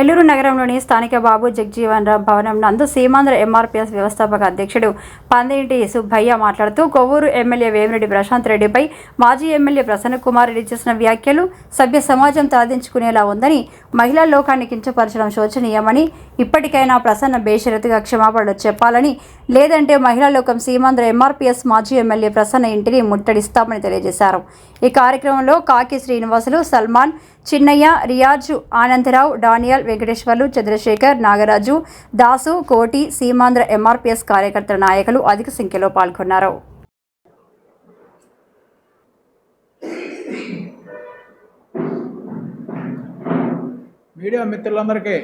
నెల్లూరు నగరంలోని స్థానిక బాబు జగ్జీవన్ రామ్ భవనం నందు సీమాంధ్ర ఎంఆర్పీఎస్ వ్యవస్థాపక అధ్యక్షుడు పందేంటి సుబ్బయ్య మాట్లాడుతూ కొవ్వూరు ఎమ్మెల్యే వేమిరెడ్డి ప్రశాంత్ రెడ్డిపై మాజీ ఎమ్మెల్యే ప్రసన్న కుమార్ రెడ్డి చేసిన వ్యాఖ్యలు సభ్య సమాజం తరదించుకునేలా ఉందని మహిళా లోకాన్ని కించపరచడం శోచనీయమని ఇప్పటికైనా ప్రసన్న బేషరతుగా క్షమాపణలు చెప్పాలని లేదంటే మహిళా లోకం సీమాంధ్ర ఎంఆర్పీఎస్ మాజీ ఎమ్మెల్యే ప్రసన్న ఇంటిని ముట్టడిస్తామని తెలియజేశారు. ఈ కార్యక్రమంలో కాకి శ్రీనివాసులు సల్మాన్ చిన్నయ్య రియాజు ఆనందరావు డానియల్ వెంకటేశ్వర్లు చంద్రశేఖర్ నాగరాజు దాసు కోటి సీమాంధ్ర ఎంఆర్పీఎస్ కార్యకర్తల నాయకులు అధిక సంఖ్యలో పాల్గొన్నారు. మీడియా మిత్రులందరికీ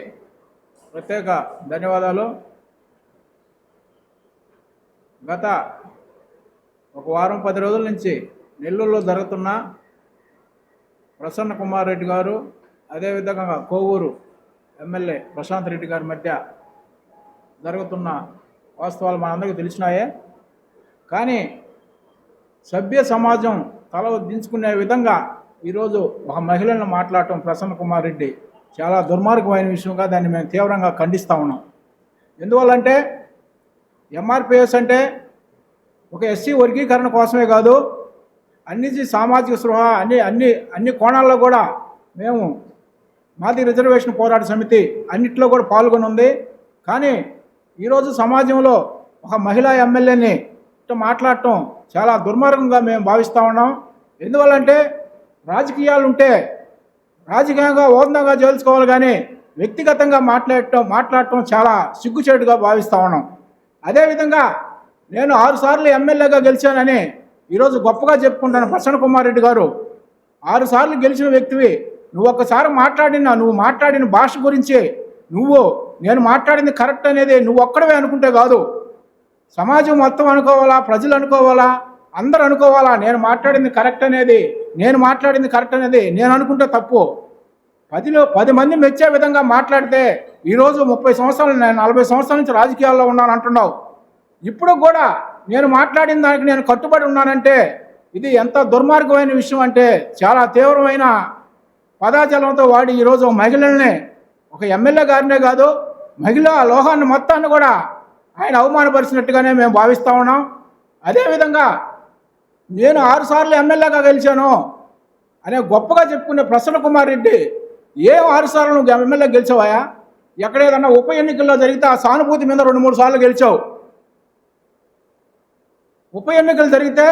ప్రత్యేక ధన్యవాదాలు. గత ఒక వారం పది రోజుల నుంచి నెల్లూరులో జరుగుతున్న ప్రసన్న కుమార్ రెడ్డి గారు అదేవిధంగా కోవూరు ఎమ్మెల్యే ప్రశాంత్ రెడ్డి గారి మధ్య జరుగుతున్న వాస్తవాలు మనందరికీ తెలిసినాయే. కానీ సభ్య సమాజం తల దించుకునే విధంగా ఈరోజు ఒక మహిళలను మాట్లాడటం ప్రసన్న కుమార్ రెడ్డి చాలా దుర్మార్గమైన విషయంగా దాన్ని మేము తీవ్రంగా ఖండిస్తూ ఉన్నాం. ఎందువల్లంటే ఎంఆర్పిఎస్ అంటే ఒక ఎస్సీ వర్గీకరణ కోసమే కాదు అన్ని సామాజిక స్పృహ అన్ని అన్ని అన్ని కోణాల్లో కూడా మేము మాది రిజర్వేషన్ పోరాట సమితి అన్నిట్లో కూడా పాల్గొని ఉంది కానీ ఈరోజు సమాజంలో ఒక మహిళా ఎమ్మెల్యేని మాట్లాడటం చాలా దుర్మార్గంగా మేము భావిస్తూ ఉన్నాం. ఎందువల్లంటే రాజకీయాలు ఉంటే రాజకీయంగా ఓదంగా చేల్చుకోవాలి కానీ వ్యక్తిగతంగా మాట్లాడటం మాట్లాడటం చాలా సిగ్గుచేటుగా భావిస్తూ ఉన్నాం. అదేవిధంగా నేను ఆరుసార్లు ఎమ్మెల్యేగా గెలిచానని ఈరోజు గొప్పగా చెప్పుకుంటాను ప్రసన్న కుమార్ రెడ్డి గారు. ఆరుసార్లు గెలిచిన వ్యక్తివి. నువ్వు ఒక్కసారి మాట్లాడిన నువ్వు మాట్లాడిన భాష గురించే. నువ్వు నేను మాట్లాడింది కరెక్ట్ అనేది నువ్వు ఒక్కడవే అనుకుంటే కాదు. సమాజం మొత్తం అనుకోవాలా? ప్రజలు అనుకోవాలా? అందరూ అనుకోవాలా? నేను మాట్లాడింది కరెక్ట్ అనేది. నేను మాట్లాడింది కరెక్ట్ అనేది. నేను అనుకుంటే తప్పు. పదిలో పది మంది మెచ్చే విధంగా మాట్లాడితే ఈరోజు ముప్పై సంవత్సరాలు నేను నలభై సంవత్సరాల నుంచి రాజకీయాల్లో ఉన్నాను అంటున్నావు. ఇప్పుడు కూడా నేను మాట్లాడిన దానికి నేను కట్టుబడి ఉన్నానంటే ఇది ఎంత దుర్మార్గమైన విషయం అంటే చాలా తీవ్రమైన పదాచలంతో వాడి ఈరోజు మహిళల్ని ఒక ఎమ్మెల్యే గారినే కాదు మహిళా లోహాన్ని మొత్తాన్ని కూడా ఆయన అవమానపరిచినట్టుగానే మేము భావిస్తూ ఉన్నాం. అదేవిధంగా నేను ఆరుసార్లు ఎమ్మెల్యేగా గెలిచాను అనే గొప్పగా చెప్పుకునే ప్రసన్న కుమార్ రెడ్డి ఏ ఆరుసార్లు నువ్వు ఎమ్మెల్యే గెలిచావాయా ఎక్కడ ఏదన్నా ఉప ఎన్నికల్లో జరిగితే ఆ సానుభూతి మీద రెండు మూడు సార్లు గెలిచావు. ఉప ఎన్నికలు జరిగితే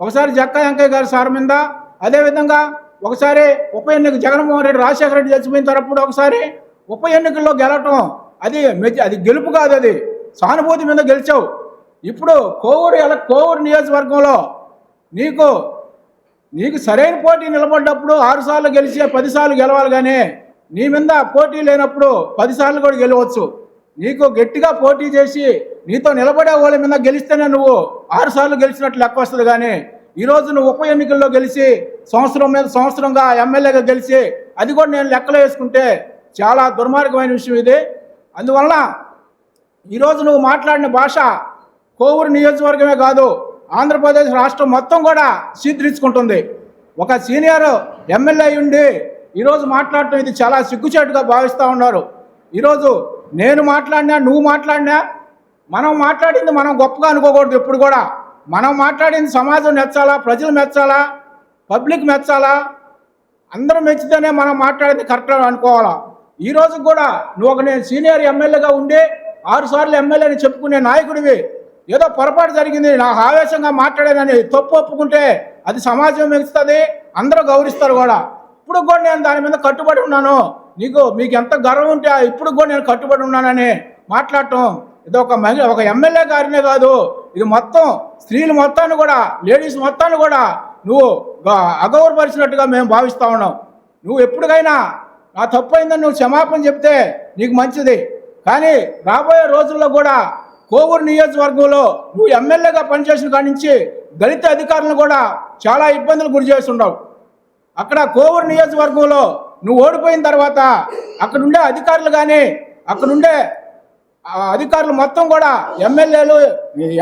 ఒకసారి జక్క వెంకయ్య గారి సార్ మీద అదేవిధంగా ఒకసారి ఉప ఎన్నిక జగన్మోహన్ రెడ్డి రాజశేఖర రెడ్డి చచ్చిపోయిన తరపుడు ఒకసారి ఉప ఎన్నికల్లో గెలవటం అది అది గెలుపు కాదు అది. సానుభూతి మీద గెలిచావు. ఇప్పుడు కోవూరు ఎలా కోవూరు నియోజకవర్గంలో నీకు నీకు సరైన పోటీ నిలబడ్డప్పుడు ఆరు సార్లు గెలిచి పదిసార్లు గెలవాలి కానీ నీ మీద పోటీ లేనప్పుడు పదిసార్లు కూడా గెలవచ్చు. నీకు గట్టిగా పోటీ చేసి నీతో నిలబడే వాళ్ళ మీద గెలిస్తేనే నువ్వు ఆరుసార్లు గెలిచినట్లు లెక్క వస్తుంది కానీ ఈరోజు నువ్వు ఉప ఎన్నికల్లో గెలిచి సంవత్సరం మీద సంవత్సరంగా ఎమ్మెల్యేగా గెలిచి అది కూడా నేను లెక్కలో వేసుకుంటే చాలా దుర్మార్గమైన విషయం ఇది. అందువల్ల ఈరోజు నువ్వు మాట్లాడిన భాష కోవూరు నియోజకవర్గమే కాదు ఆంధ్రప్రదేశ్ రాష్ట్రం మొత్తం కూడా సీద్రించుకుంటుంది ఒక సీనియర్ ఎమ్మెల్యే ఉండి ఈరోజు మాట్లాడటం ఇది చాలా సిగ్గుచేటుగా భావిస్తూ ఉన్నారు. ఈరోజు నేను మాట్లాడినా నువ్వు మాట్లాడినా మనం మాట్లాడింది మనం గొప్పగా అనుకోకూడదు ఎప్పుడు కూడా. మనం మాట్లాడింది సమాజం మెచ్చాలా ప్రజలు మెచ్చాలా పబ్లిక్ మెచ్చాలా? అందరూ మెచ్చితేనే మనం మాట్లాడింది కరెక్ట్ అనుకోవాలా? ఈ రోజు కూడా నువ్వు ఒక నేను సీనియర్ ఎమ్మెల్యేగా ఉండి ఆరు సార్లు ఎమ్మెల్యేని చెప్పుకునే నాయకుడివి. ఏదో పొరపాటు జరిగింది నా ఆవేశంగా మాట్లాడేదని తప్పు ఒప్పుకుంటే అది సమాజం మెచ్చుతుంది అందరూ గౌరవిస్తారు కూడా. ఇప్పుడు కూడా నేను దాని మీద కట్టుబడి ఉన్నాను. నీకు మీకు ఎంత గర్వం ఉంటే ఇప్పుడు కూడా నేను కట్టుబడి ఉన్నానని మాట్లాడటం ఇది ఒక మహిళ ఒక ఎమ్మెల్యే గారినే కాదు. ఇది మొత్తం స్త్రీలు మొత్తాన్ని కూడా లేడీస్ మొత్తాన్ని కూడా నువ్వు అగౌరపరిచినట్టుగా మేము భావిస్తూ ఉన్నాం. నువ్వు ఎప్పటికైనా నా తప్పు అయిందని నువ్వు క్షమాపణ చెప్తే నీకు మంచిది. కానీ రాబోయే రోజుల్లో కూడా కోవూరు నియోజకవర్గంలో నువ్వు ఎమ్మెల్యేగా పనిచేసిన కాడి నుంచి దళిత అధికారులను కూడా చాలా ఇబ్బందులు గురి చేస్తుండవు. అక్కడ కోవూరు నియోజకవర్గంలో నువ్వు ఓడిపోయిన తర్వాత అక్కడుండే అధికారులు కానీ అక్కడుండే అధికారులు మొత్తం కూడా ఎమ్మెల్యేలు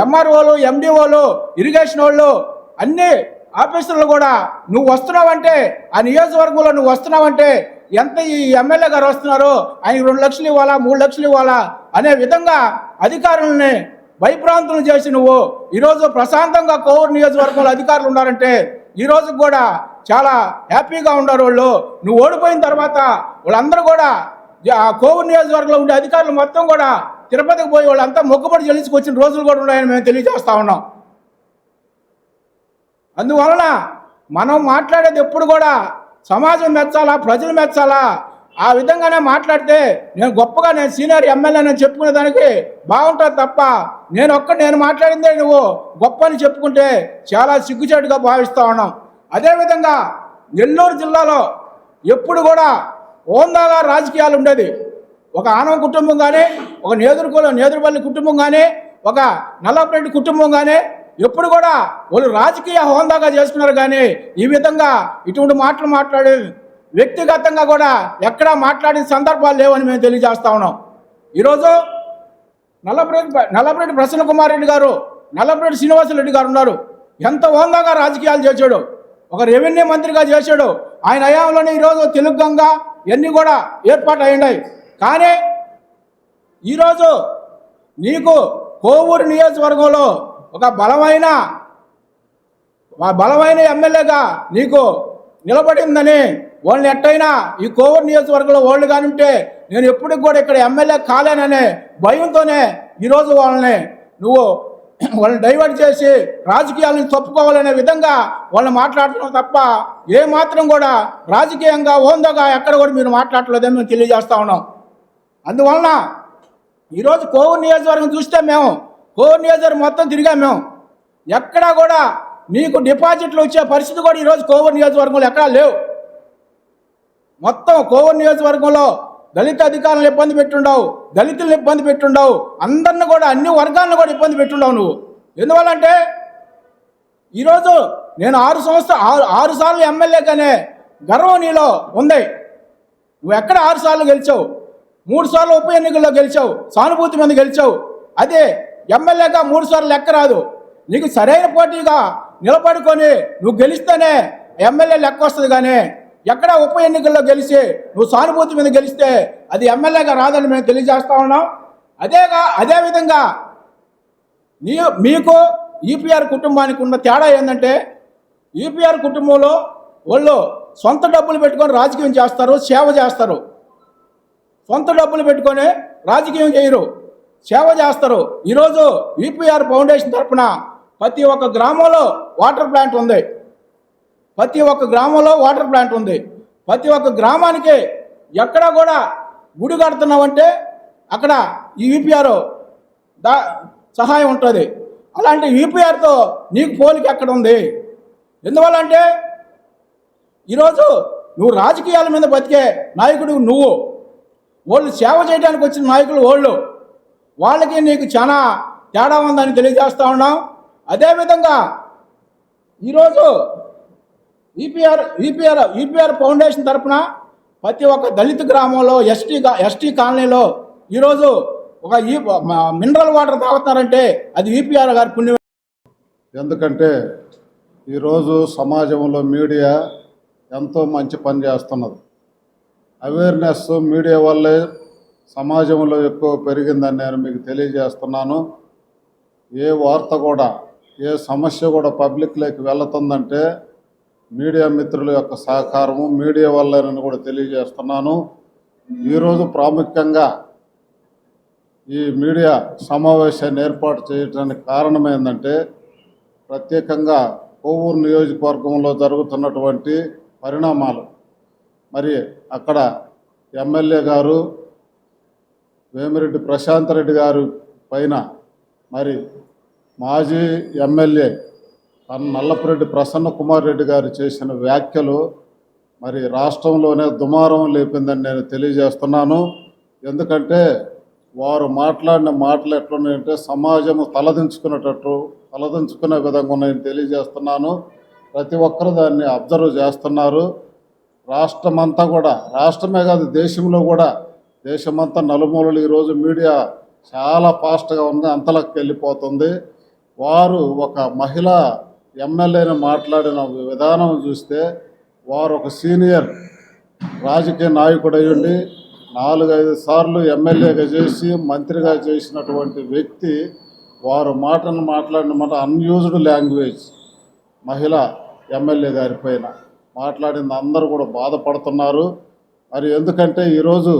ఎంఆర్ఓలు ఎండిఓలు ఇరిగేషన్ వాళ్ళు అన్ని ఆఫీసర్లు కూడా నువ్వు వస్తున్నావంటే ఆ నియోజకవర్గంలో నువ్వు వస్తున్నావంటే ఎంత ఈ ఎమ్మెల్యే గారు వస్తున్నారు ఆయన రెండు లక్షలు ఇవ్వాలా మూడు లక్షలు ఇవ్వాలా అనే విధంగా అధికారులని భయభ్రాంతులు చేసి నువ్వు ఈరోజు ప్రశాంతంగా కోవూరు నియోజకవర్గంలో అధికారులు ఉన్నారంటే ఈరోజు కూడా చాలా హ్యాపీగా ఉన్నారు వాళ్ళు. నువ్వు ఓడిపోయిన తర్వాత వాళ్ళందరూ కూడా ఆ కోవూరు నియోజకవర్గంలో ఉండే అధికారులు మొత్తం కూడా తిరుపతికి పోయి వాళ్ళంతా మొక్కుబడి చెల్లించుకొచ్చిన రోజులు కూడా ఉన్నాయని మేము తెలియజేస్తూ ఉన్నాం. అందువలన మనం మాట్లాడేది ఎప్పుడు కూడా సమాజం మెచ్చాలా ప్రజలు మెచ్చాలా? ఆ విధంగానే మాట్లాడితే నేను గొప్పగా నేను సీనియర్ ఎమ్మెల్యే అని చెప్పుకునే దానికి బాగుంటుంది తప్ప నేను ఒక్క నేను మాట్లాడిందే నువ్వు గొప్ప అని చెప్పుకుంటే చాలా సిగ్గుచేటుగా భావిస్తూ ఉన్నాం. అదేవిధంగా నెల్లూరు జిల్లాలో ఎప్పుడు కూడా ఓందాగా రాజకీయాలు ఉండేది. ఒక ఆనవ కుటుంబం కానీ ఒక నేదురుకోల నేదురుపల్లి కుటుంబం కానీ ఒక నల్లపరెడ్డి కుటుంబం కానీ ఎప్పుడు కూడా వాళ్ళు రాజకీయ హోందాగా చేసుకున్నారు కానీ ఈ విధంగా ఇటువంటి మాటలు మాట్లాడే వ్యక్తిగతంగా కూడా ఎక్కడా మాట్లాడిన సందర్భాలు లేవని మేము తెలియజేస్తా ఉన్నాం. ఈరోజు నల్లపరెడ్డి నల్లపరెడ్డి ప్రసన్న కుమార్ రెడ్డి గారు నల్లపరెడ్డి శ్రీనివాసరెడ్డి గారు ఉన్నారు. ఎంత హోందాగా రాజకీయాలు చేశాడు. ఒక రెవెన్యూ మంత్రిగా చేశాడు. ఆయన హయాంలోనే ఈరోజు తెలుగు గంగ ఇవన్నీ కూడా ఏర్పాటు అయినాయి కానీ ఈరోజు నీకు కోవూరు నియోజకవర్గంలో ఒక బలమైన బలమైన ఎమ్మెల్యేగా నీకు నిలబడిందని వాళ్ళని ఎట్టయినా ఈ కోవూరు నియోజకవర్గంలో వాళ్ళు కాని ఉంటే నేను ఎప్పటికి కూడా ఇక్కడ ఎమ్మెల్యే కాలేననే భయంతోనే ఈరోజు వాళ్ళని నువ్వు వాళ్ళని డైవర్ట్ చేసి రాజకీయాలను తప్పుకోవాలనే విధంగా వాళ్ళని మాట్లాడుతున్నాం తప్ప ఏ మాత్రం కూడా రాజకీయంగా హోందాగా ఎక్కడ కూడా మీరు మాట్లాడలేదని మేము తెలియజేస్తా ఉన్నాం. అందువలన ఈరోజు కోవూరు నియోజకవర్గం చూస్తే మేము కోవూరు నియోజకవర్గం మొత్తం తిరిగాం మేము. ఎక్కడా కూడా మీకు డిపాజిట్లు వచ్చే పరిస్థితి కూడా ఈరోజు కోవూరు నియోజకవర్గంలో ఎక్కడా లేవు. మొత్తం కోవూరు నియోజకవర్గంలో దళిత అధికారులను ఇబ్బంది పెట్టుండవు దళితులను ఇబ్బంది పెట్టుండవు అందరిని కూడా అన్ని వర్గాలను కూడా ఇబ్బంది పెట్టుండవు నువ్వు. ఎందువల్లంటే ఈరోజు నేను ఆరు సంవత్సరాలు ఆరు ఆరు సార్లు ఎమ్మెల్యేగానే గర్వం నీలో ఉంది. నువ్వు ఎక్కడ ఆరు సార్లు గెలిచావు? మూడు సార్లు ఉప ఎన్నికల్లో గెలిచావు సానుభూతి మీద గెలిచావు. అదే ఎమ్మెల్యేగా మూడు సార్లు లెక్క రాదు. నీకు సరైన పోటీగా నిలబడుకొని నువ్వు గెలిస్తేనే ఎమ్మెల్యే లెక్క వస్తుంది కానీ ఎక్కడ ఉప ఎన్నికల్లో గెలిచి నువ్వు సానుభూతి మీద గెలిస్తే అది ఎమ్మెల్యేగా రాదని మేము తెలియజేస్తా ఉన్నాం. అదేగా అదేవిధంగా నీ మీకు ఈపీఆర్ కుటుంబానికి ఉన్న తేడా ఏంటంటే ఈపీఆర్ కుటుంబంలో వాళ్ళు సొంత డబ్బులు పెట్టుకొని రాజకీయం చేస్తారు సేవ చేస్తారు. సొంత డబ్బులు పెట్టుకొని రాజకీయం చేయరు సేవ చేస్తారు. ఈరోజు ఈపీఆర్ ఫౌండేషన్ తరఫున ప్రతి ఒక్క గ్రామంలో వాటర్ ప్లాంట్ ఉంది. ప్రతి ఒక్క గ్రామంలో వాటర్ ప్లాంట్ ఉంది. ప్రతి ఒక్క గ్రామానికి ఎక్కడ కూడా గుడి కడుతున్నామంటే అక్కడ ఈ ఈపీఆర్ దా సహాయం ఉంటుంది. అలాంటి ఈపీఆర్తో నీకు పోలిక ఎక్కడ ఉంది? ఎందువల్ల అంటే ఈరోజు నువ్వు రాజకీయాల మీద బతికే నాయకుడు నువ్వు. వాళ్ళు సేవ చేయడానికి వచ్చిన నాయకులు వాళ్ళు. వాళ్ళకి నీకు చాలా తేడా ఉందని తెలియజేస్తూ ఉన్నాం. అదేవిధంగా ఈరోజు ఈపీఆర్ ఈపీఆర్ ఈపీఆర్ ఫౌండేషన్ తరఫున ప్రతి ఒక్క దళిత గ్రామంలో ఎస్టీ ఎస్టీ కాలనీలో ఈరోజు ఒక ఈ మినరల్ వాటర్ తాగుతున్నారంటే అది ఈపీఆర్ గారి పుణ్యం ఎందుకంటే ఈరోజు సమాజంలో మీడియా ఎంతో మంచి పని చేస్తున్నది. అవేర్నెస్ మీడియా వల్లే సమాజంలో ఎక్కువ పెరిగిందని నేను మీకు తెలియజేస్తున్నాను. ఏ వార్త కూడా ఏ సమస్య కూడా పబ్లిక్లోకి వెళుతుందంటే మీడియా మిత్రుల యొక్క సహకారము మీడియా వల్లేనని కూడా తెలియజేస్తున్నాను. ఈరోజు ప్రాముఖ్యంగా ఈ మీడియా సమావేశాన్ని ఏర్పాటు చేయడానికి కారణం ఏంటంటే ప్రత్యేకంగా కోవూరు నియోజకవర్గంలో జరుగుతున్నటువంటి పరిణామాలు. మరి అక్కడ ఎమ్మెల్యే గారు వేమిరెడ్డి ప్రశాంత్ రెడ్డి గారు పైన మరి మాజీ ఎమ్మెల్యే నల్లపురెడ్డి ప్రసన్న కుమార్ రెడ్డి గారు చేసిన వ్యాఖ్యలు మరి రాష్ట్రంలోనే దుమారం లేపిందని నేను తెలియజేస్తున్నాను. ఎందుకంటే వారు మాట్లాడిన మాటలు ఎట్లున్నాయంటే సమాజం తలదించుకునేటట్టు తలదించుకునే విధంగా ఉన్నాయని తెలియజేస్తున్నాను. ప్రతి ఒక్కరు దాన్ని అబ్జర్వ్ చేస్తున్నారు. రాష్ట్రమంతా కూడా రాష్ట్రమే కాదు దేశంలో కూడా దేశమంతా నలుమూలలు ఈరోజు మీడియా చాలా ఫాస్ట్గా ఉంది అంతలోకి వెళ్ళిపోతుంది. వారు ఒక మహిళ ఎమ్మెల్యేని మాట్లాడిన విధానం చూస్తే వారు ఒక సీనియర్ రాజకీయ నాయకుడు అయ్యుండి నాలుగైదు సార్లు ఎమ్మెల్యేగా చేసి మంత్రిగా చేసినటువంటి వ్యక్తి వారు మాటను మాట్లాడిన మాట అన్యూజ్డ్ లాంగ్వేజ్ మహిళ ఎమ్మెల్యే గారి పైన. మాట్లాడింది అందరూ కూడా బాధపడుతున్నారు. మరి ఎందుకంటే ఈరోజు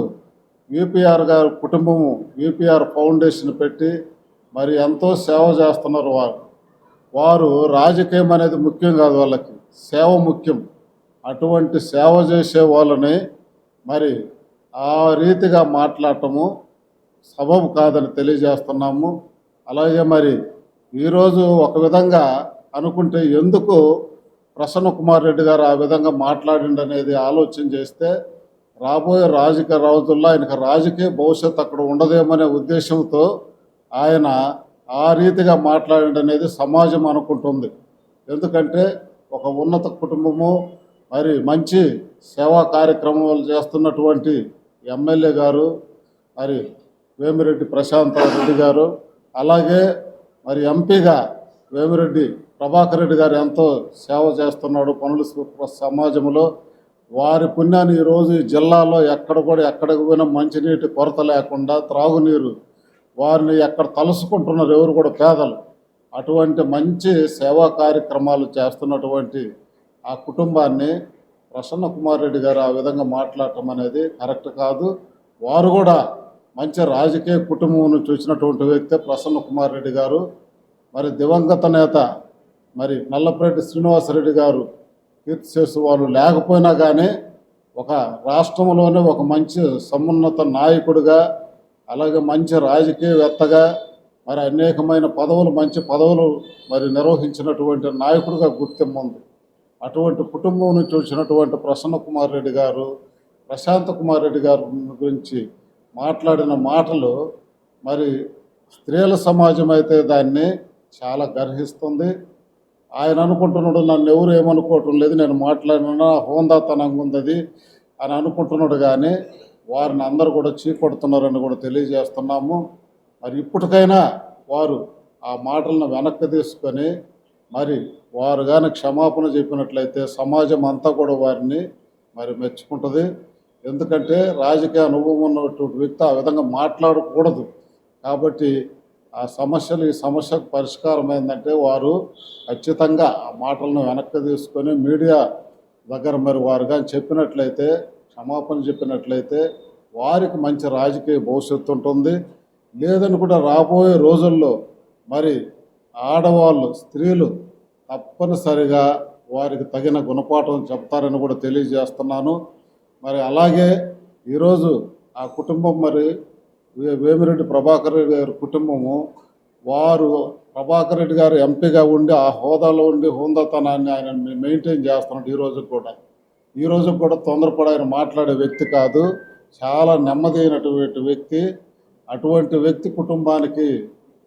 యూపీఆర్ గారి కుటుంబము యూపీఆర్ ఫౌండేషన్ పెట్టి మరి ఎంతో సేవ చేస్తున్నారు వారు. వారు రాజకీయం అనేది ముఖ్యం కాదు వాళ్ళకి సేవ ముఖ్యం. అటువంటి సేవ చేసే వాళ్ళని మరి ఆ రీతిగా మాట్లాడటము సబబు కాదని తెలియజేస్తున్నాము. అలాగే మరి ఈరోజు ఒక విధంగా అనుకుంటే ఎందుకు ప్రసన్న కుమార్ రెడ్డి గారు ఆ విధంగా మాట్లాడిండి అనేది ఆలోచన చేస్తే రాబోయే రాజకీయ రోజుల్లో ఆయనకు రాజకీయ భవిష్యత్తు అక్కడ ఉండదేమనే ఉద్దేశంతో ఆయన ఆ రీతిగా మాట్లాడండి అనేది సమాజం అనుకుంటుంది. ఎందుకంటే ఒక ఉన్నత కుటుంబము మరి మంచి సేవా కార్యక్రమాలు చేస్తున్నటువంటి ఎమ్మెల్యే గారు మరి వేమిరెడ్డి ప్రశాంత రెడ్డి గారు అలాగే మరి ఎంపీగా వేమిరెడ్డి ప్రభాకర్ రెడ్డి గారు ఎంతో సేవ చేస్తున్నాడు పనులు సమాజంలో. వారి పుణ్యాన్ని ఈరోజు జిల్లాలో ఎక్కడ కూడా ఎక్కడికి పోయినా మంచినీటి కొరత లేకుండా త్రాగునీరు వారిని ఎక్కడ తలుసుకుంటున్నారు ఎవరు కూడా పేదలు. అటువంటి మంచి సేవా కార్యక్రమాలు చేస్తున్నటువంటి ఆ కుటుంబాన్ని ప్రసన్న కుమార్ రెడ్డి గారు ఆ విధంగా మాట్లాడటం అనేది కరెక్ట్ కాదు. వారు కూడా మంచి రాజకీయ కుటుంబం నుంచి వచ్చినటువంటి వ్యక్తి ప్రసన్న కుమార్ రెడ్డి గారు. మరి దివంగత నేత మరి నల్లపరెడ్డి శ్రీనివాసరెడ్డి గారు కీర్తి చేసే వాళ్ళు లేకపోయినా కానీ ఒక రాష్ట్రంలోనే ఒక మంచి సమున్నత నాయకుడిగా అలాగే మంచి రాజకీయవేత్తగా మరి అనేకమైన పదవులు మంచి పదవులు మరి నిర్వహించినటువంటి నాయకుడిగా గుర్తింపు ఉంది అటువంటి కుటుంబం నుంచి వచ్చినటువంటి ప్రసన్న కుమార్ రెడ్డి గారు ప్రశాంత్ కుమార్ రెడ్డి గారి గురించి మాట్లాడిన మాటలు మరి స్త్రీల సమాజం అయితే దాన్ని చాలా గర్హిస్తుంది. ఆయన అనుకుంటున్నాడు నన్ను ఎవరు ఏమనుకోవటం లేదు నేను మాట్లాడినా హోందాతనంగా ఉంది అది అని అనుకుంటున్నాడు కానీ వారిని అందరు కూడా చీకొడుతున్నారని కూడా తెలియజేస్తున్నాము. మరి ఇప్పటికైనా వారు ఆ మాటలను వెనక్కి తీసుకొని మరి వారు కానీ క్షమాపణ చెప్పినట్లయితే సమాజం అంతా కూడా వారిని మరి మెచ్చుకుంటుంది. ఎందుకంటే రాజకీయ అనుభవం ఉన్నటువంటి వ్యక్తి ఆ విధంగా మాట్లాడకూడదు. కాబట్టి ఆ సమస్యలు ఈ సమస్యకు పరిష్కారం ఏంటంటే వారు ఖచ్చితంగా ఆ మాటలను వెనక్కి తీసుకొని మీడియా దగ్గర మరి వారు కానీ చెప్పినట్లయితే క్షమాపణ చెప్పినట్లయితే వారికి మంచి రాజకీయ భవిష్యత్తు ఉంటుంది. లేదని కూడా రాబోయే రోజుల్లో మరి ఆడవాళ్ళు స్త్రీలు తప్పనిసరిగా వారికి తగిన గుణపాఠం చెప్తారని కూడా తెలియజేస్తున్నాను. మరి అలాగే ఈరోజు ఆ కుటుంబం మరి వేమిరెడ్డి ప్రభాకర్ రెడ్డి గారి కుటుంబము వారు ప్రభాకర్ రెడ్డి గారు ఎంపీగా ఉండి ఆ హోదాలో ఉండి హోందాతనాన్ని ఆయన మెయింటైన్ చేస్తున్నాడు ఈ రోజు కూడా. ఈ రోజు కూడా తొందరపడి ఆయన మాట్లాడే వ్యక్తి కాదు. చాలా నెమ్మదైనటువంటి వ్యక్తి. అటువంటి వ్యక్తి కుటుంబానికి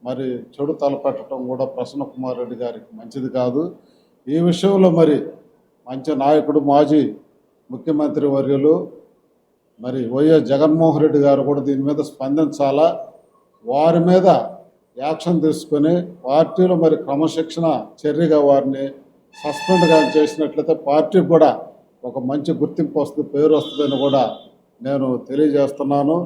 మరి చెడు తలపెట్టడం కూడా ప్రసన్న కుమార్ రెడ్డి గారికి మంచిది కాదు. ఈ విషయంలో మరి మంచి నాయకుడు మాజీ ముఖ్యమంత్రి వర్యులు మరి వైఎస్ జగన్మోహన్ రెడ్డి గారు కూడా దీని మీద స్పందించాలా? వారి మీద యాక్షన్ తీసుకొని పార్టీలో మరి క్రమశిక్షణ చర్యగా వారిని సస్పెండ్ కానీ చేసినట్లయితే పార్టీకి కూడా ఒక మంచి గుర్తింపు వస్తుంది పేరు వస్తుందని కూడా నేను తెలియజేస్తున్నాను.